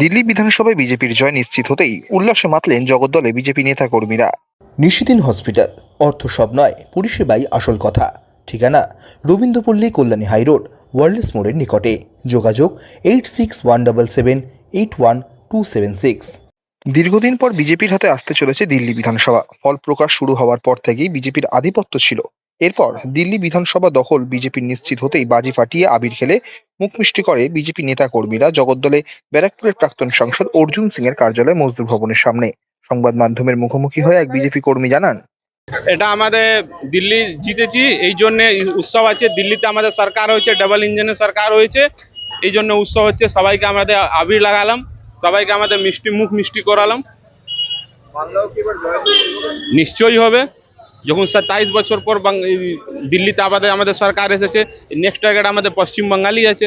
দিল্লি বিধানসভায় বিজেপির জয় নিশ্চিত হতেই উল্লাসে মাতলেন জগদ্দলে বিজেপি নেতাকর্মীরা। নিশিদিন হসপিটাল অর্থ সব নয় পরিষেবাই আসল কথা। ঠিকানা রবীন্দ্রপল্লী কল্যাণী হাইরোড ওয়ার্ল্ডস মোড়ের নিকটে। যোগাযোগ eight six one double seven eight one two seven six. দীর্ঘদিন পর বিজেপির হাতে আসতে চলেছে দিল্লি বিধানসভা। ফল প্রকাশ শুরু হওয়ার পর থেকেই বিজেপির আধিপত্য ছিল। এরপর দিল্লি বিধানসভা দখল বিজেপির নিশ্চিত হতেই বাজি ফাটিয়ে আবির খেলে মুখ মিষ্টি করে বিজেপি নেতা কর্মীরা জগদ্দলে ব্যারাকপুরের প্রাক্তন সাংসদ অর্জুন সিং এর কার্যালয় মজদুর ভবনের সামনে। সংবাদ মাধ্যমের মুখোমুখি হয়ে এক বিজেপি কর্মী জানান, এটা আমাদের দিল্লি জিতেছি, এই জন্য উৎসব আছে। দিল্লিতে আমাদের সরকার হয়েছে, ডাবল ইঞ্জিনের সরকার হয়েছে। এই জন্য উৎসব হচ্ছে, সবাইকে আমাদের আবির লাগালাম, সবাইকে আমাদের মিষ্টি মুখ মিষ্টি করালাম। নিশ্চয়ই হবে। যখন সাতাইশ বছর পর দিল্লিতে আমাদের আমাদের সরকার এসেছে নেক্সট টার্গেট আমাদের পশ্চিম বাঙালি আছে।